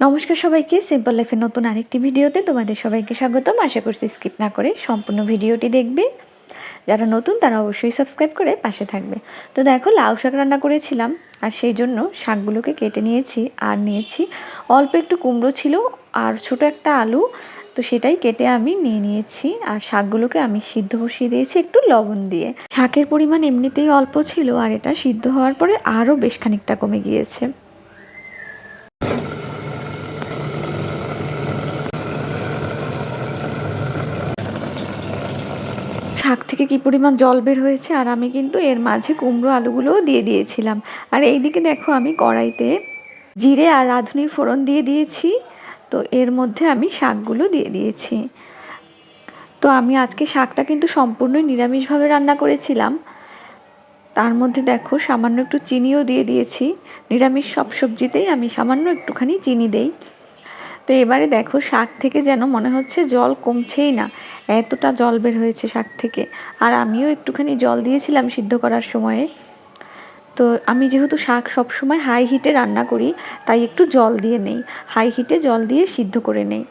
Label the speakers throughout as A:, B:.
A: নমস্কার সবাইকে, সিম্পল লাইফের নতুন আরেকটি ভিডিওতে তোমাদের সবাইকে স্বাগতম। আশা করছি স্কিপ না করে সম্পূর্ণ ভিডিওটি দেখবে। যারা নতুন, তারা অবশ্যই সাবস্ক্রাইব করে পাশে থাকবে। তো দেখো, লাউ শাক রান্না করেছিলাম, আর সেই জন্য শাকগুলোকে কেটে নিয়েছি আর নিয়েছি। অল্প একটু কুমড়ো ছিল আর ছোট একটা আলু, তো সেটাই কেটে আমি নিয়ে নিয়েছি। আর শাকগুলোকে আমি সিদ্ধ বসিয়ে দিয়েছি একটু লবণ দিয়ে। শাকের পরিমাণ এমনিতেই অল্প ছিল, আর এটা সিদ্ধ হওয়ার পরে আরও বেশ খানিকটা কমে গিয়েছে। শাক থেকে কি পরিমাণ জল বের হয়েছে? আর আমি কিন্তু এর মাঝে কুমড়ো আলুগুলোও দিয়ে দিয়েছিলাম। আর এইদিকে দেখো আমি কড়াইতে জিরে আর রাঁধুনি ফোড়ন দিয়ে দিয়েছি। তো এর মধ্যে আমি শাকগুলো দিয়ে দিয়েছি। তো আমি আজকে শাকটা কিন্তু সম্পূর্ণই নিরামিষভাবে রান্না করেছিলাম। তার মধ্যে দেখো সামান্য একটু চিনিও দিয়ে দিয়েছি। নিরামিষ সব সবজিতেই আমি সামান্য একটুখানি চিনি দেই। তো এবারে দেখো, শাক থেকে যেন মনে হচ্ছে জল কমছেই না। এতটা জল বের হয়েছে শাক থেকে। আর আমিও একটুখানি জল দিয়েছিলাম সিদ্ধ করার সময়ে। তো আমি যেহেতু শাক সবসময় হাই হিটে রান্না করি, তাই একটু জল দিয়ে নেই। হাই হিটে জল দিয়ে সিদ্ধ করে নেই।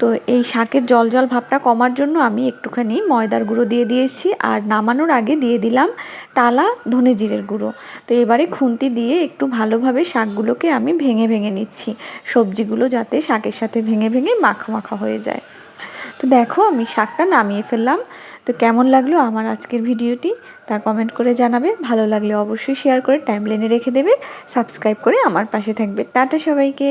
A: তো এই শাকের জল জল ভাবটা কমার জন্য আমি একটুখানি ময়দার গুঁড়ো দিয়ে দিয়েছি আর নামানোর আগে দিয়ে দিলাম টালা ধনে জিরের গুঁড়ো। তো এবারে খুন্তি দিয়ে একটু ভালোভাবে শাকগুলোকে আমি ভেঙে ভেঙে নিচ্ছি। সবজিগুলো যাতে শাকের সাথে ভেঙে ভেঙে মাখা মাখা হয়ে যায়। তো দেখো আমি শাকটা নামিয়ে ফেললাম। তো কেমন লাগল আমার আজকের ভিডিওটি? তা কমেন্ট করে জানাবে। ভালো লাগলে অবশ্যই শেয়ার করে টাইম লেনে রেখে দেবে। সাবস্ক্রাইব করে আমার পাশে থাকবে। টাটা সবাইকে।